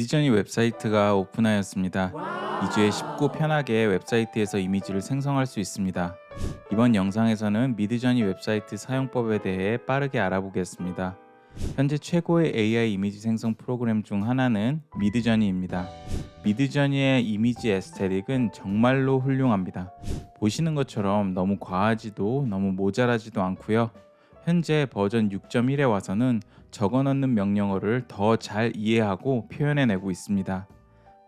미디저니 웹사이트가 오픈하였습니다. 2주에 쉽고 편하게 웹사이트에서 이미지를 생성할 수 있습니다. 이번 영상에서는 미드저니 웹사이트 사용법에 대해 빠르게 알아보겠습니다. 현재 최고의 AI 이미지 생성 프로그램 중 하나는 미드저니입니다. 미드저니의 이미지 에스테틱은 정말로 훌륭합니다. 보시는 것처럼 너무 과하지도 너무 모자라지도 않고요. 현재 버전 6.1에 와서는 적어 넣는 명령어를 더 잘 이해하고 표현해내고 있습니다.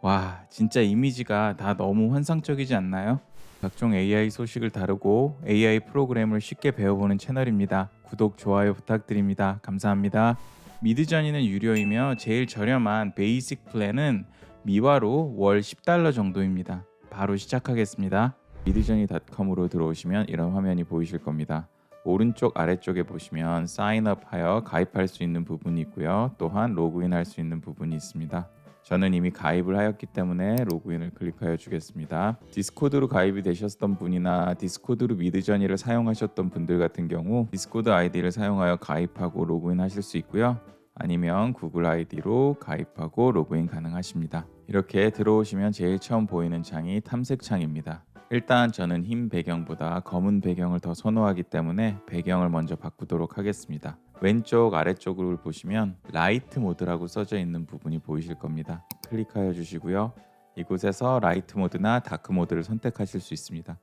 와, 진짜 이미지가 다 너무 환상적이지 않나요? 각종 AI 소식을 다루고 AI 프로그램을 쉽게 배워보는 채널입니다. 구독, 좋아요 부탁드립니다. 감사합니다. 미드저니는 유료이며 제일 저렴한 베이직 플랜은 미화로 월 10달러 정도입니다. 바로 시작하겠습니다. 미드저니.com으로 들어오시면 이런 화면이 보이실 겁니다. 오른쪽 아래쪽에 보시면 사인업하여 가입할 수 있는 부분이 있고요. 또한 로그인할 수 있는 부분이 있습니다. 저는 이미 가입을 하였기 때문에 로그인을 클릭하여 주겠습니다. 디스코드로 가입이 되셨던 분이나 디스코드로 미드저니를 사용하셨던 분들 같은 경우 디스코드 아이디를 사용하여 가입하고 로그인 하실 수 있고요. 아니면 구글 아이디로 가입하고 로그인 가능하십니다. 이렇게 들어오시면 제일 처음 보이는 창이 탐색 창입니다. 일단 저는 흰 배경보다 검은 배경을 더 선호하기 때문에 배경을 먼저 바꾸도록 하겠습니다. 왼쪽 아래쪽을 보시면 라이트 모드라고 써져 있는 부분이 보이실 겁니다. 클릭하여 주시고요. 이곳에서 라이트 모드나 다크 모드를 선택하실 수 있습니다.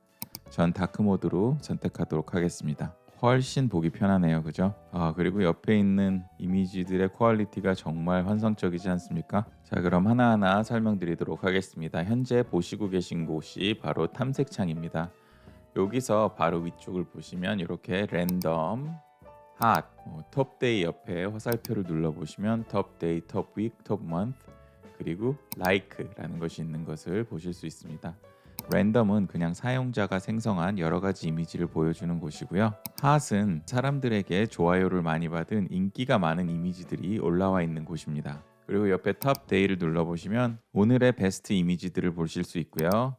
전 다크 모드로 선택하도록 하겠습니다. 훨씬 보기 편하네요. 그죠? 아, 그리고 옆에 있는 이미지들의 퀄리티가 정말 환상적이지 않습니까? 자, 그럼 하나하나 설명드리도록 하겠습니다. 현재 보시고 계신 곳이 바로 탐색창입니다. 여기서 바로 위쪽을 보시면 이렇게 랜덤, 핫, 뭐, 톱데이 옆에 화살표를 눌러보시면 톱데이, 톱윅, 톱먼트 그리고 like라는 것이 있는 것을 보실 수 있습니다. 랜덤은 그냥 사용자가 생성한 여러 가지 이미지를 보여주는 곳이고요. 핫은 사람들에게 좋아요를 많이 받은 인기가 많은 이미지들이 올라와 있는 곳입니다. 그리고 옆에 탑 데이를 눌러보시면 오늘의 베스트 이미지들을 보실 수 있고요.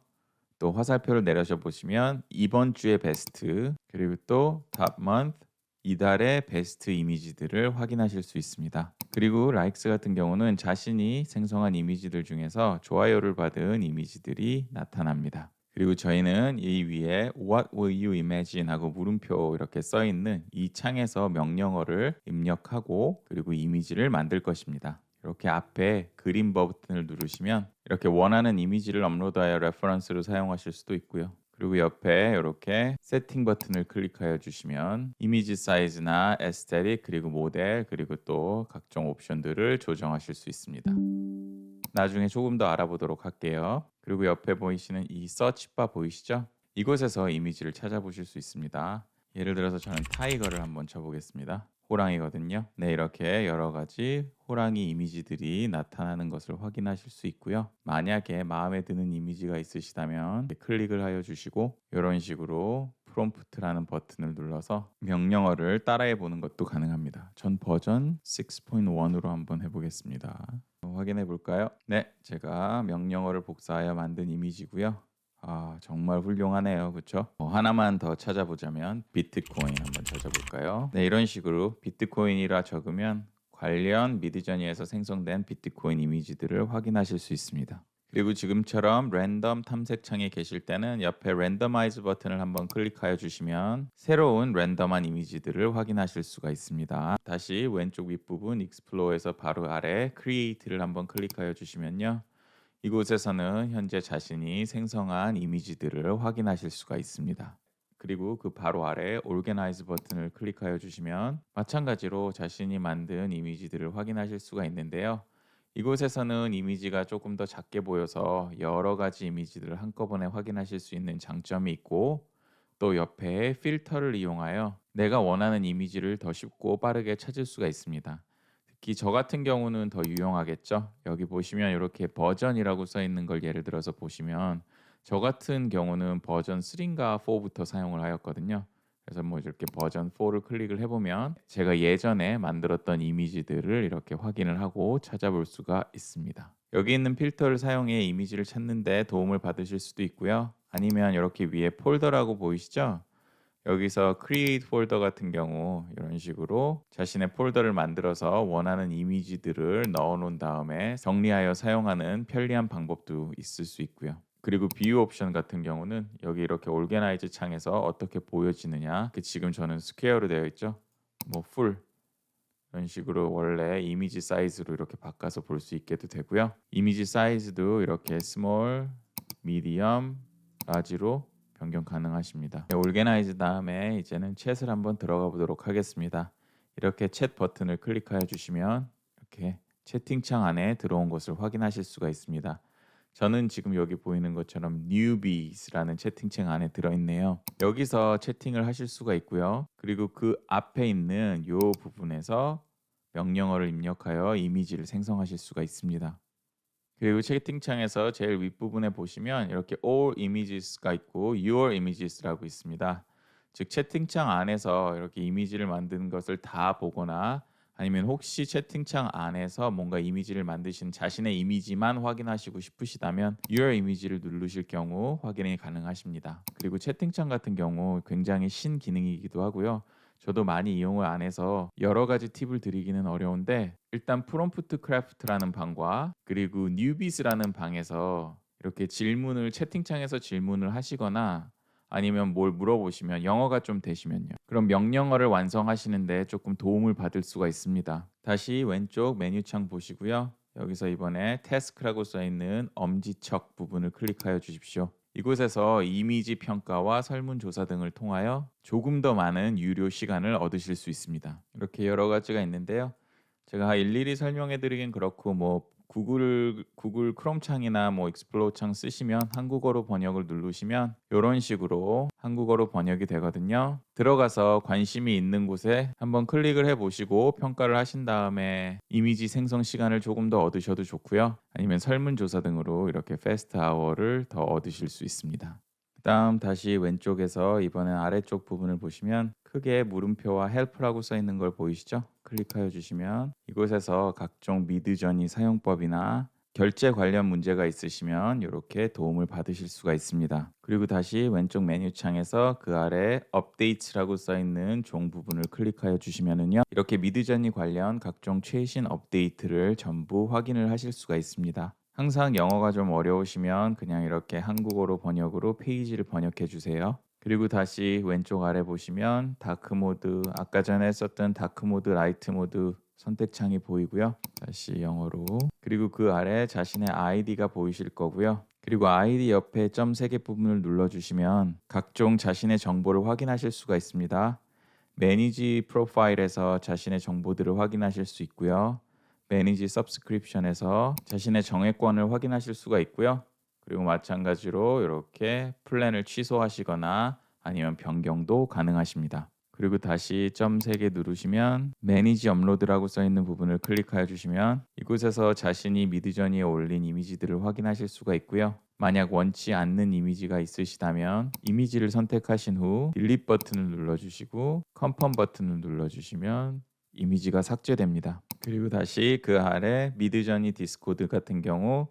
또 화살표를 내려서 보시면 이번 주의 베스트 그리고 또 탑 먼트 이달의 베스트 이미지들을 확인하실 수 있습니다. 그리고 라이크스 같은 경우는 자신이 생성한 이미지들 중에서 좋아요를 받은 이미지들이 나타납니다. 그리고 저희는 이 위에 What will you imagine 하고 물음표 이렇게 써 있는 이 창에서 명령어를 입력하고 그리고 이미지를 만들 것입니다. 이렇게 앞에 그림 버튼을 누르시면 이렇게 원하는 이미지를 업로드하여 레퍼런스로 사용하실 수도 있고요. 그리고 옆에 이렇게 세팅 버튼을 클릭하여 주시면 이미지 사이즈나 에스테틱 그리고 모델 그리고 또 각종 옵션들을 조정하실 수 있습니다. 나중에 조금 더 알아보도록 할게요. 그리고 옆에 보이시는 이 서치바 보이시죠? 이곳에서 이미지를 찾아보실 수 있습니다. 예를 들어서 저는 타이거를 한번 쳐보겠습니다. 호랑이거든요. 네, 이렇게 여러 가지 호랑이 이미지들이 나타나는 것을 확인하실 수 있고요. 만약에 마음에 드는 이미지가 있으시다면 클릭을 하여 주시고 이런 식으로 프롬프트라는 버튼을 눌러서 명령어를 따라해 보는 것도 가능합니다. 전 버전 6.1으로 한번 해보겠습니다. 확인해 볼까요? 네, 제가 명령어를 복사하여 만든 이미지고요. 아 정말 훌륭하네요. 그쵸? 어, 하나만 더 찾아보자면 비트코인 한번 찾아볼까요? 네 이런 식으로 비트코인이라 적으면 관련 미드저니에서 생성된 비트코인 이미지들을 확인하실 수 있습니다. 그리고 지금처럼 랜덤 탐색창에 계실 때는 옆에 랜더마이즈 버튼을 한번 클릭하여 주시면 새로운 랜덤한 이미지들을 확인하실 수가 있습니다. 다시 왼쪽 윗부분 익스플로어에서 바로 아래 크리에이트를 한번 클릭하여 주시면요 이곳에서는 현재 자신이 생성한 이미지들을 확인하실 수가 있습니다. 그리고 그 바로 아래 Organize 버튼을 클릭하여 주시면 마찬가지로 자신이 만든 이미지들을 확인하실 수가 있는데요. 이곳에서는 이미지가 조금 더 작게 보여서 여러 가지 이미지들을 한꺼번에 확인하실 수 있는 장점이 있고 또 옆에 필터를 이용하여 내가 원하는 이미지를 더 쉽고 빠르게 찾을 수가 있습니다. 특히 저 같은 경우는 더 유용하겠죠. 여기 보시면 이렇게 버전이라고 써 있는 걸 예를 들어서 보시면 저 같은 경우는 버전 3인가 4부터 사용을 하였거든요. 그래서 뭐 이렇게 버전 4를 클릭을 해보면 제가 예전에 만들었던 이미지들을 이렇게 확인을 하고 찾아볼 수가 있습니다. 여기 있는 필터를 사용해 이미지를 찾는데 도움을 받으실 수도 있고요. 아니면 이렇게 위에 폴더라고 보이시죠? 여기서 create 폴더 같은 경우 이런 식으로 자신의 폴더를 만들어서 원하는 이미지들을 넣어 놓은 다음에 정리하여 사용하는 편리한 방법도 있을 수 있고요. 그리고 비유 옵션 같은 경우는 여기 이렇게 올게나이즈 창에서 어떻게 보여지느냐. 그 지금 저는 스퀘어로 되어 있죠. 뭐 풀 이런 식으로 원래 이미지 사이즈로 이렇게 바꿔서 볼 수 있게도 되고요. 이미지 사이즈도 이렇게 스몰 미디엄 라지로 변경 가능하십니다 올게나이즈 다음에 이제는 챗을 한번 들어가 보도록 하겠습니다 이렇게 챗 버튼을 클릭하여 주시면 이렇게 채팅창 안에 들어온 것을 확인하실 수가 있습니다 저는 지금 여기 보이는 것처럼 newbies라는 채팅창 안에 들어있네요. 여기서 채팅을 하실 수가 있고요. 그리고 그 앞에 있는 요 부분에서 명령어를 입력하여 이미지를 생성하실 수가 있습니다. 그리고 채팅창에서 제일 윗부분에 보시면 이렇게 all images가 있고 your images라고 있습니다. 즉 채팅창 안에서 이렇게 이미지를 만드는 것을 다 보거나 아니면 혹시 채팅창 안에서 뭔가 이미지를 만드신 자신의 이미지만 확인하시고 싶으시다면 Your 이미지를 누르실 경우 확인이 가능하십니다. 그리고 채팅창 같은 경우 굉장히 신 기능이기도 하고요. 저도 많이 이용을 안 해서 여러 가지 팁을 드리기는 어려운데 일단 프롬프트 크래프트라는 방과 그리고 뉴비스라는 방에서 이렇게 질문을 채팅창에서 질문을 하시거나 아니면 뭘 물어보시면 영어가 좀 되시면요. 그럼 명령어를 완성하시는데 조금 도움을 받을 수가 있습니다. 다시 왼쪽 메뉴창 보시고요. 여기서 이번에 태스크라고 써 있는 엄지척 부분을 클릭하여 주십시오. 이곳에서 이미지 평가와 설문조사 등을 통하여 조금 더 많은 유료 시간을 얻으실 수 있습니다. 이렇게 여러 가지가 있는데요. 제가 일일이 설명해 드리긴 그렇고 뭐 구글 구글 크롬 창이나 뭐 익스플로어 창 쓰시면 한국어로 번역을 누르시면 이런 식으로 한국어로 번역이 되거든요. 들어가서 관심이 있는 곳에 한번 클릭을 해 보시고 평가를 하신 다음에 이미지 생성 시간을 조금 더 얻으셔도 좋고요. 아니면 설문조사 등으로 이렇게 패스트 아워를 더 얻으실 수 있습니다. 그다음 다시 왼쪽에서 이번엔 아래쪽 부분을 보시면 크게 물음표와 헬프라고 써 있는 걸 보이시죠? 클릭하여 주시면 이곳에서 각종 미드저니 사용법이나 결제 관련 문제가 있으시면 이렇게 도움을 받으실 수가 있습니다. 그리고 다시 왼쪽 메뉴 창에서 그 아래 업데이트라고 써 있는 종 부분을 클릭하여 주시면은요. 이렇게 미드저니 관련 각종 최신 업데이트를 전부 확인을 하실 수가 있습니다. 항상 영어가 좀 어려우시면 그냥 이렇게 한국어로 번역으로 페이지를 번역해 주세요. 그리고 다시 왼쪽 아래 보시면 다크 모드 아까 전에 썼던 다크 모드 라이트 모드 선택창이 보이고요. 다시 영어로 그리고 그 아래 자신의 아이디가 보이실 거고요. 그리고 아이디 옆에 점세개 부분을 눌러주시면 각종 자신의 정보를 확인하실 수가 있습니다. 매니지 프로파일에서 자신의 정보들을 확인하실 수 있고요. 매니지 서브스크립션에서 자신의 정액권을 확인하실 수가 있고요. 그리고 마찬가지로 이렇게 플랜을 취소하시거나 아니면 변경도 가능하십니다. 그리고 다시 점 3개 누르시면 매니지 업로드라고 써 있는 부분을 클릭하여 주시면 이곳에서 자신이 미드저니에 올린 이미지들을 확인하실 수가 있고요. 만약 원치 않는 이미지가 있으시다면 이미지를 선택하신 후 딜릿 버튼을 눌러 주시고 컨펌 버튼을 눌러 주시면 이미지가 삭제됩니다. 그리고 다시 그 아래 미드저니 디스코드 같은 경우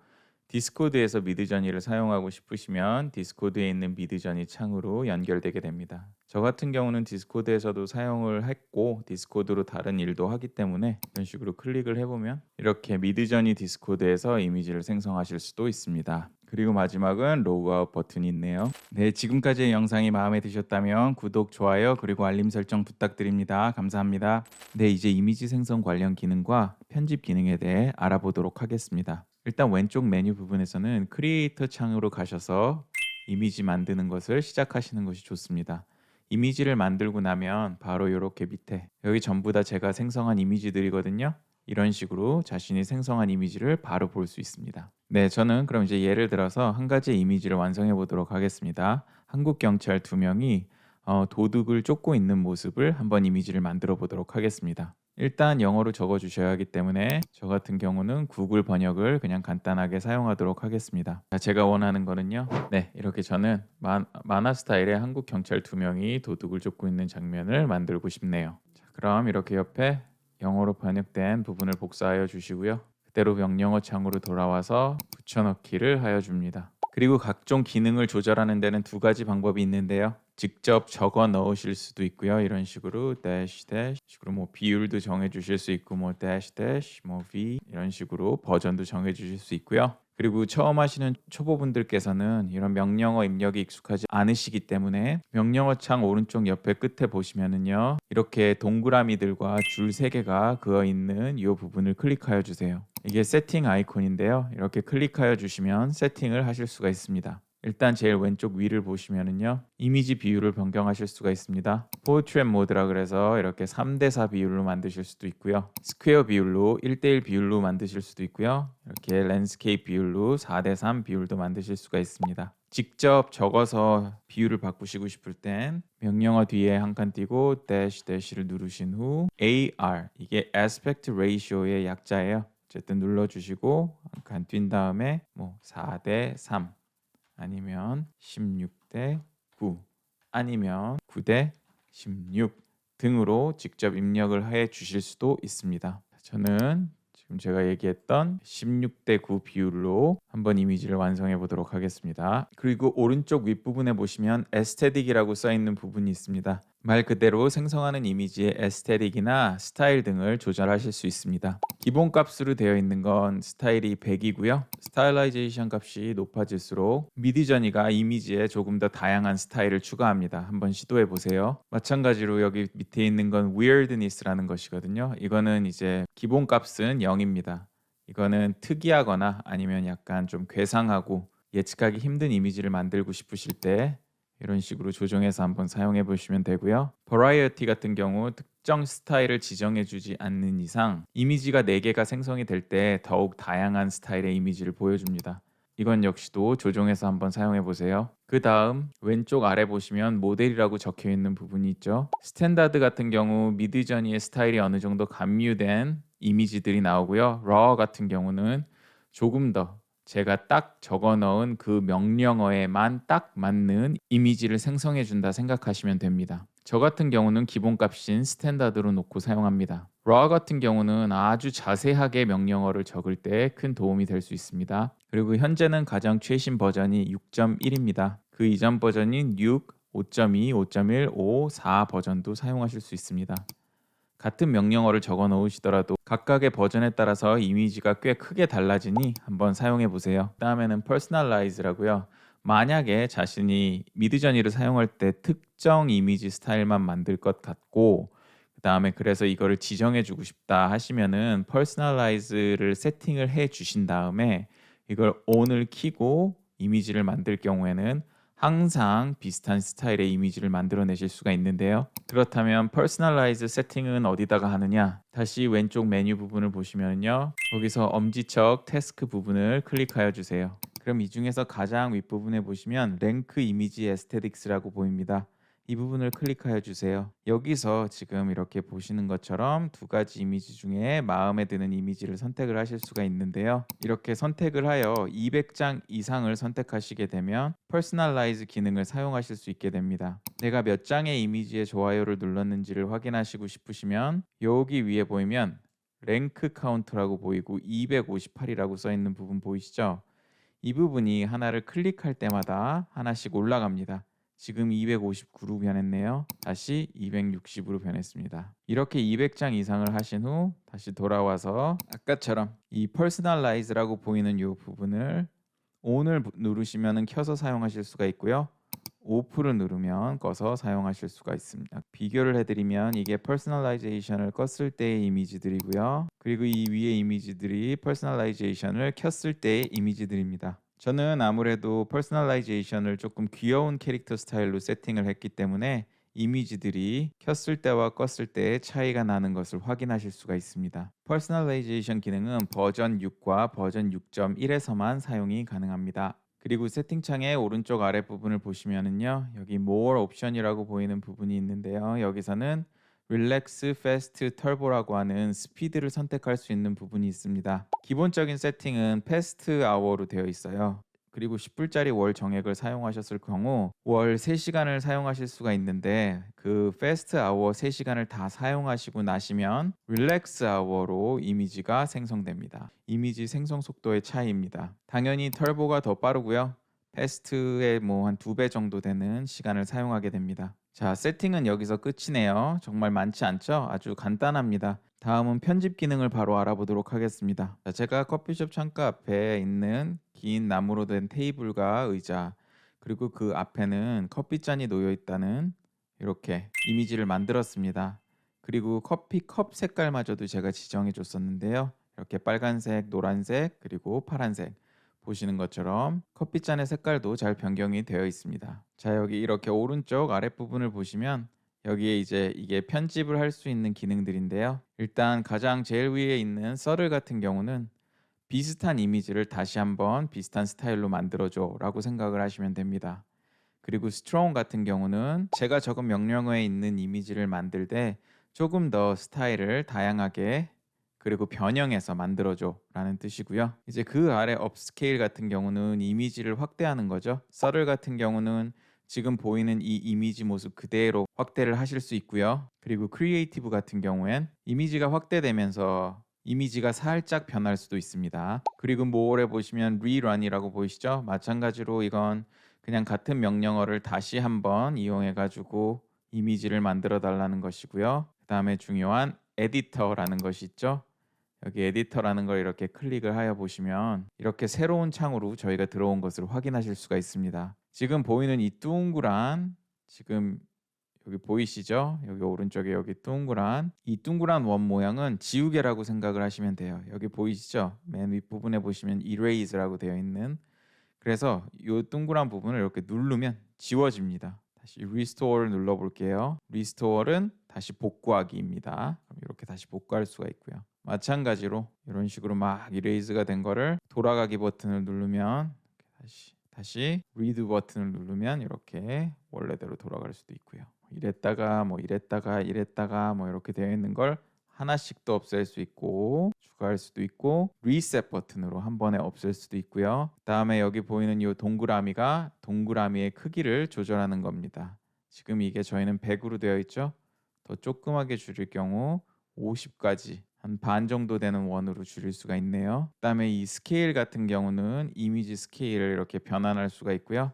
디스코드에서 미드저니를 사용하고 싶으시면 디스코드에 있는 미드저니 창으로 연결되게 됩니다. 저 같은 경우는 디스코드에서도 사용을 했고 디스코드로 다른 일도 하기 때문에 이런 식으로 클릭을 해보면 이렇게 미드저니 디스코드에서 이미지를 생성하실 수도 있습니다. 그리고 마지막은 로그아웃 버튼이 있네요. 네, 지금까지의 영상이 마음에 드셨다면 구독, 좋아요, 그리고 알림 설정 부탁드립니다. 감사합니다. 네, 이제 이미지 생성 관련 기능과 편집 기능에 대해 알아보도록 하겠습니다. 일단 왼쪽 메뉴 부분에서는 크리에이터 창으로 가셔서 이미지 만드는 것을 시작하시는 것이 좋습니다. 이미지를 만들고 나면 바로 이렇게 밑에 여기 전부 다 제가 생성한 이미지들이거든요. 이런 식으로 자신이 생성한 이미지를 바로 볼 수 있습니다. 네, 저는 그럼 이제 예를 들어서 한 가지 이미지를 완성해 보도록 하겠습니다. 한국 경찰 두 명이 어, 도둑을 쫓고 있는 모습을 한번 이미지를 만들어 보도록 하겠습니다. 일단 영어로 적어 주셔야 하기 때문에 저 같은 경우는 구글 번역을 그냥 간단하게 사용하도록 하겠습니다. 자, 제가 원하는 거는요. 네, 이렇게 저는 만, 만화 스타일의 한국 경찰 두 명이 도둑을 쫓고 있는 장면을 만들고 싶네요. 자, 그럼 이렇게 옆에 영어로 번역된 부분을 복사하여 주시고요. 그대로 명령어 창으로 돌아와서 붙여넣기를 하여 줍니다. 그리고 각종 기능을 조절하는 데는 두 가지 방법이 있는데요. 직접 적어 넣으실 수도 있고요. 이런 식으로 dash dash 식으로 뭐 비율도 정해 주실 수 있고 뭐 dash dash 뭐 v 이런 식으로 버전도 정해 주실 수 있고요. 그리고 처음 하시는 초보분들께서는 이런 명령어 입력이 익숙하지 않으시기 때문에 명령어 창 오른쪽 옆에 끝에 보시면은요. 이렇게 동그라미들과 줄 세 개가 그어 있는 이 부분을 클릭하여 주세요. 이게 세팅 아이콘인데요. 이렇게 클릭하여 주시면 세팅을 하실 수가 있습니다. 일단 제일 왼쪽 위를 보시면은요. 이미지 비율을 변경하실 수가 있습니다. 포트렛 모드라 그래서 이렇게 3대4 비율로 만드실 수도 있고요. 스퀘어 비율로 1대1 비율로 만드실 수도 있고요. 이렇게 랜스케이프 비율로 4대3 비율도 만드실 수가 있습니다. 직접 적어서 비율을 바꾸시고 싶을 땐 명령어 뒤에 한 칸 띄고 dash dash를 누르신 후 AR 이게 aspect ratio의 약자예요. 어쨌든 눌러주시고 한 칸 뛴 다음에 뭐 4대 3 아니면 16대 9 아니면 9대 16 등으로 직접 입력을 해 주실 수도 있습니다. 저는 지금 제가 얘기했던 16대 9 비율로 한번 이미지를 완성해 보도록 하겠습니다. 그리고 오른쪽 윗부분에 보시면 에스테틱이라고 써 있는 부분이 있습니다. 말 그대로 생성하는 이미지의 에스테틱이나 스타일 등을 조절하실 수 있습니다. 기본 값으로 되어 있는 건 스타일이 100이고요. 스타일라이제이션 값이 높아질수록 미디저니가 이미지에 조금 더 다양한 스타일을 추가합니다. 한번 시도해 보세요. 마찬가지로 여기 밑에 있는 건 weirdness라는 것이거든요. 이거는 이제 기본 값은 0입니다. 이거는 특이하거나 아니면 약간 좀 괴상하고 예측하기 힘든 이미지를 만들고 싶으실 때 이런 식으로 조정해서 한번 사용해 보시면 되고요. 버라이어티 같은 경우 특정 스타일을 지정해 주지 않는 이상 이미지가 4개가 생성이 될 때 더욱 다양한 스타일의 이미지를 보여줍니다. 이건 역시도 조정해서 한번 사용해 보세요. 그 다음 왼쪽 아래 보시면 모델이라고 적혀 있는 부분이 있죠. 스탠다드 같은 경우 미드저니의 스타일이 어느 정도 감유된 이미지들이 나오고요. raw 같은 경우는 조금 더 제가 딱 적어 넣은 그 명령어에만 딱 맞는 이미지를 생성해 준다 생각하시면 됩니다. 저 같은 경우는 기본값인 스탠다드로 놓고 사용합니다. raw 같은 경우는 아주 자세하게 명령어를 적을 때 큰 도움이 될 수 있습니다. 그리고 현재는 가장 최신 버전이 6.1입니다. 그 이전 버전인 6, 5.2, 5.1, 5, 4 버전도 사용하실 수 있습니다. 같은 명령어를 적어 놓으시더라도 각각의 버전에 따라서 이미지가 꽤 크게 달라지니 한번 사용해 보세요. 다음에는 personalize라고요. 만약에 자신이 미드저니를 사용할 때 특정 이미지 스타일만 만들 것 같고 그 다음에 그래서 이거를 지정해 주고 싶다 하시면은 personalize를 세팅을 해 주신 다음에 이걸 on을 키고 이미지를 만들 경우에는 항상 비슷한 스타일의 이미지를 만들어내실 수가 있는데요. 그렇다면 퍼스널라이즈 세팅은 어디다가 하느냐? 다시 왼쪽 메뉴 부분을 보시면요. 거기서 엄지척 태스크 부분을 클릭하여 주세요. 그럼 이 중에서 가장 윗부분에 보시면 랭크 이미지 에스테틱스라고 보입니다. 이 부분을 클릭하여 주세요. 여기서 지금 이렇게 보시는 것처럼 두 가지 이미지 중에 마음에 드는 이미지를 선택을 하실 수가 있는데요. 이렇게 선택을 하여 200장 이상을 선택하시게 되면 퍼스널라이즈 기능을 사용하실 수 있게 됩니다. 내가 몇 장의 이미지에 좋아요를 눌렀는지를 확인하시고 싶으시면 여기 위에 보이면 랭크 카운트라고 보이고 258이라고 써 있는 부분 보이시죠? 이 부분이 하나를 클릭할 때마다 하나씩 올라갑니다. 지금 259로 변했네요. 다시 260으로 변했습니다. 이렇게 200장 이상을 하신 후 다시 돌아와서 아까처럼 이 personalize라고 보이는 이 부분을 on을 누르시면 켜서 사용하실 수가 있고요. 오프를 누르면 꺼서 사용하실 수가 있습니다. 비교를 해드리면 이게 퍼스널라이제이션을 껐을 때의 이미지들이고요. 그리고 이 위에 이미지들이 퍼스널라이제이션을 켰을 때의 이미지들입니다. 저는 아무래도 퍼스널라이제이션을 조금 귀여운 캐릭터 스타일로 세팅을 했기 때문에 이미지들이 켰을 때와 껐을 때의 차이가 나는 것을 확인하실 수가 있습니다. 퍼스널라이제이션 기능은 버전 6과 버전 6.1에서만 사용이 가능합니다. 그리고 세팅창의 오른쪽 아래 부분을 보시면은요. 여기 more 옵션이라고 보이는 부분이 있는데요. 여기서는 릴렉스 패스트 터보라고 하는 스피드를 선택할 수 있는 부분이 있습니다. 기본적인 세팅은 패스트 아워로 되어 있어요. 그리고 10불짜리 월 정액을 사용하셨을 경우 월 3시간을 사용하실 수가 있는데 그 패스트 아워 3시간을 다 사용하시고 나시면 릴렉스 아워로 이미지가 생성됩니다. 이미지 생성 속도의 차이입니다. 당연히 털보가 더 빠르고요. 패스트의 뭐 한 두 배 정도 되는 시간을 사용하게 됩니다. 자, 세팅은 여기서 끝이네요. 정말 많지 않죠? 아주 간단합니다. 다음은 편집 기능을 바로 알아보도록 하겠습니다. 자, 제가 커피숍 창가 앞에 있는 긴 나무로 된 테이블과 의자 그리고 그 앞에는 커피잔이 놓여 있다는 이렇게 이미지를 만들었습니다. 그리고 커피 컵 색깔마저도 제가 지정해 줬었는데요. 이렇게 빨간색, 노란색, 그리고 파란색 보시는 것처럼 커피잔의 색깔도 잘 변경이 되어 있습니다. 자, 여기 이렇게 오른쪽 아랫부분을 보시면 여기에 이제 이게 편집을 할 수 있는 기능들인데요. 일단 가장 제일 위에 있는 썰을 같은 경우는 비슷한 이미지를 다시 한번 비슷한 스타일로 만들어줘 라고 생각을 하시면 됩니다. 그리고 strong 같은 경우는 제가 적은 명령어에 있는 이미지를 만들 때 조금 더 스타일을 다양하게 그리고 변형해서 만들어줘 라는 뜻이고요. 이제 그 아래 업스케일 같은 경우는 이미지를 확대하는 거죠. 썰을 같은 경우는 지금 보이는 이 이미지 모습 그대로 확대를 하실 수 있고요. 그리고 크리에이티브 같은 경우엔 이미지가 확대되면서 이미지가 살짝 변할 수도 있습니다. 그리고 모어에 보시면 rerun이라고 보이시죠? 마찬가지로 이건 그냥 같은 명령어를 다시 한번 이용해 가지고 이미지를 만들어 달라는 것이고요. 그 다음에 중요한 에디터라는 것이 있죠. 여기 에디터라는 걸 이렇게 클릭을 하여 보시면 이렇게 새로운 창으로 저희가 들어온 것을 확인하실 수가 있습니다. 지금 보이는 이 둥그란 지금 여기 보이시죠? 여기 오른쪽에 여기 둥그란 이 둥그란 원 모양은 지우개라고 생각을 하시면 돼요. 여기 보이시죠? 맨 윗부분에 보시면 erase라고 되어 있는 그래서 이 둥그란 부분을 이렇게 누르면 지워집니다. 다시 restore를 눌러 볼게요. restore는 다시 복구하기입니다. 그럼 이렇게 다시 복구할 수가 있고요. 마찬가지로 이런 식으로 막 이레이즈가 된 거를 돌아가기 버튼을 누르면 다시 다시 redo 버튼을 누르면 이렇게 원래대로 돌아갈 수도 있고요. 이랬다가 뭐 이랬다가 이랬다가 뭐 이렇게 되어 있는 걸 하나씩 또 없앨 수 있고 추가할 수도 있고 리셋 버튼으로 한 번에 없앨 수도 있고요. 그다음에 여기 보이는 이 동그라미가 동그라미의 크기를 조절하는 겁니다. 지금 이게 저희는 100으로 되어 있죠. 더 조그맣게 줄일 경우 50까지 한 반 정도 되는 원으로 줄일 수가 있네요. 그다음에 이 스케일 같은 경우는 이미지 스케일을 이렇게 변환할 수가 있고요.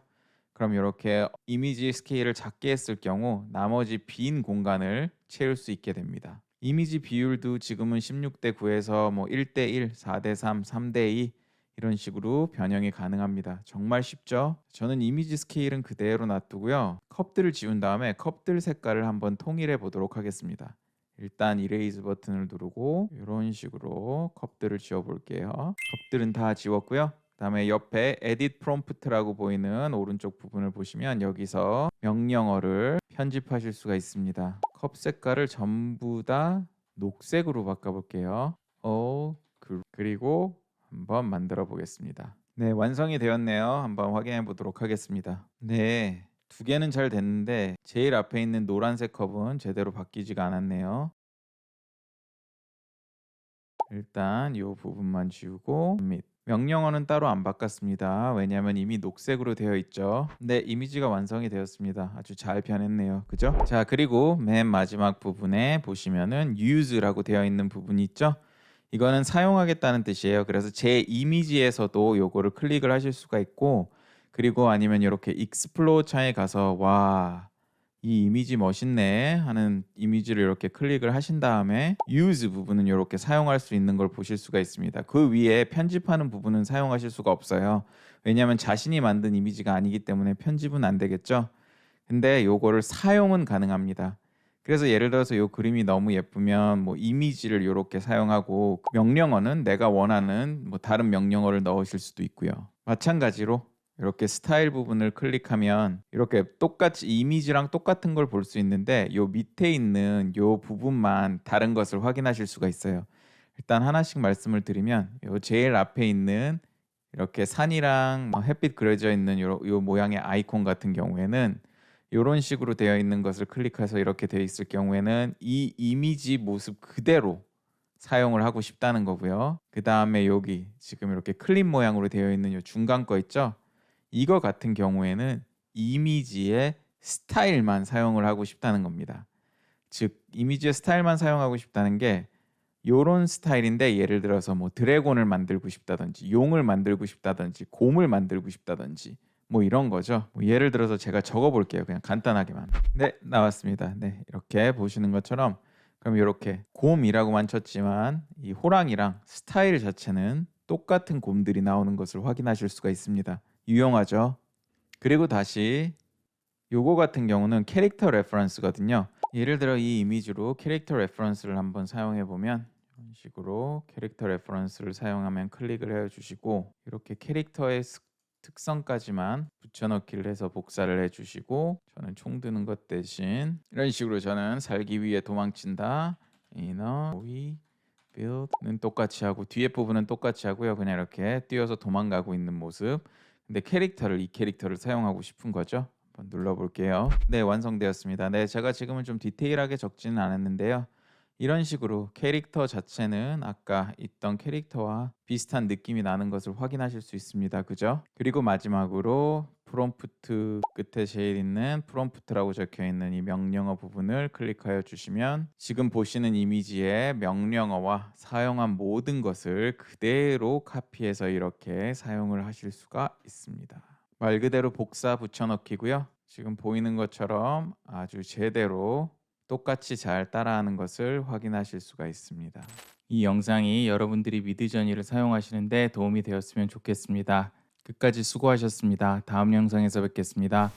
그럼 이렇게 이미지 스케일을 작게 했을 경우 나머지 빈 공간을 채울 수 있게 됩니다. 이미지 비율도 지금은 16대 9에서 뭐 1대 1, 4대 3, 3대 2 이런 식으로 변형이 가능합니다. 정말 쉽죠? 저는 이미지 스케일은 그대로 놔두고요. 컵들을 지운 다음에 컵들 색깔을 한번 통일해 보도록 하겠습니다. 일단 이레이즈 버튼을 누르고 이런 식으로 컵들을 지워 볼게요. 컵들은 다 지웠고요. 그 다음에 옆에 edit prompt라고 보이는 오른쪽 부분을 보시면 여기서 명령어를 편집하실 수가 있습니다. 컵 색깔을 전부 다 녹색으로 바꿔 볼게요. 어, 그- 그리고 한번 만들어 보겠습니다. 네, 완성이 되었네요. 한번 확인해 보도록 하겠습니다. 네, 두 개는 잘 됐는데 제일 앞에 있는 노란색 컵은 제대로 바뀌지가 않았네요. 일단 이 부분만 지우고 및 명령어는 따로 안 바꿨습니다. 왜냐하면 이미 녹색으로 되어 있죠. 네, 이미지가 완성이 되었습니다. 아주 잘 변했네요. 그죠? 자, 그리고 맨 마지막 부분에 보시면은 use라고 되어 있는 부분이 있죠. 이거는 사용하겠다는 뜻이에요. 그래서 제 이미지에서도 요거를 클릭을 하실 수가 있고 그리고 아니면 이렇게 익스플로어 창에 가서 와, 이 이미지 멋있네 하는 이미지를 이렇게 클릭을 하신 다음에 use 부분은 이렇게 사용할 수 있는 걸 보실 수가 있습니다. 그 위에 편집하는 부분은 사용하실 수가 없어요. 왜냐하면 자신이 만든 이미지가 아니기 때문에 편집은 안 되겠죠. 근데 요거를 사용은 가능합니다. 그래서 예를 들어서 요 그림이 너무 예쁘면 뭐 이미지를 이렇게 사용하고 명령어는 내가 원하는 뭐 다른 명령어를 넣으실 수도 있고요. 마찬가지로 이렇게 스타일 부분을 클릭하면 이렇게 똑같이 이미지랑 똑같은 걸 볼 수 있는데 요 밑에 있는 요 부분만 다른 것을 확인하실 수가 있어요. 일단 하나씩 말씀을 드리면 요 제일 앞에 있는 이렇게 산이랑 뭐 햇빛 그려져 있는 요, 요 모양의 아이콘 같은 경우에는 이런 식으로 되어 있는 것을 클릭해서 이렇게 되어 있을 경우에는 이 이미지 모습 그대로 사용을 하고 싶다는 거고요. 그 다음에 여기 지금 이렇게 클립 모양으로 되어 있는 이 중간 거 있죠? 이거 같은 경우에는 이미지의 스타일만 사용을 하고 싶다는 겁니다. 즉 이미지의 스타일만 사용하고 싶다는 게 요런 스타일인데 예를 들어서 뭐 드래곤을 만들고 싶다든지 용을 만들고 싶다든지 곰을 만들고 싶다든지 뭐 이런 거죠. 뭐 예를 들어서 제가 적어 볼게요. 그냥 간단하게만. 네, 나왔습니다. 네, 이렇게 보시는 것처럼 그럼 이렇게 곰이라고만 쳤지만 이 호랑이랑 스타일 자체는 똑같은 곰들이 나오는 것을 확인하실 수가 있습니다. 유용하죠. 그리고 다시 요거 같은 경우는 캐릭터 레퍼런스거든요. 예를 들어 이 이미지로 캐릭터 레퍼런스를 한번 사용해 보면 이런 식으로 캐릭터 레퍼런스를 사용하면 클릭을 해 주시고 이렇게 캐릭터의 스- 특성까지만 붙여넣기를 해서 복사를 해 주시고 저는 총 드는 것 대신 이런 식으로 저는 살기 위해 도망친다 inner we build는 똑같이 하고 뒤에 부분은 똑같이 하고요 그냥 이렇게 뛰어서 도망가고 있는 모습 근데 캐릭터를 이 캐릭터를 사용하고 싶은 거죠 한번 눌러볼게요 네 완성되었습니다 네 제가 지금은 좀 디테일하게 적지는 않았는데요 이런 식으로 캐릭터 자체는 아까 있던 캐릭터와 비슷한 느낌이 나는 것을 확인하실 수 있습니다. 그죠? 그리고 마지막으로 프롬프트 끝에 제일 있는 프롬프트라고 적혀 있는 이 명령어 부분을 클릭하여 주시면 지금 보시는 이미지의 명령어와 사용한 모든 것을 그대로 카피해서 이렇게 사용을 하실 수가 있습니다. 말 그대로 복사 붙여넣기고요. 지금 보이는 것처럼 아주 제대로 똑같이 잘 따라하는 것을 확인하실 수가 있습니다. 이 영상이 여러분들이 미드저니를 사용하시는데 도움이 되었으면 좋겠습니다. 끝까지 수고하셨습니다. 다음 영상에서 뵙겠습니다.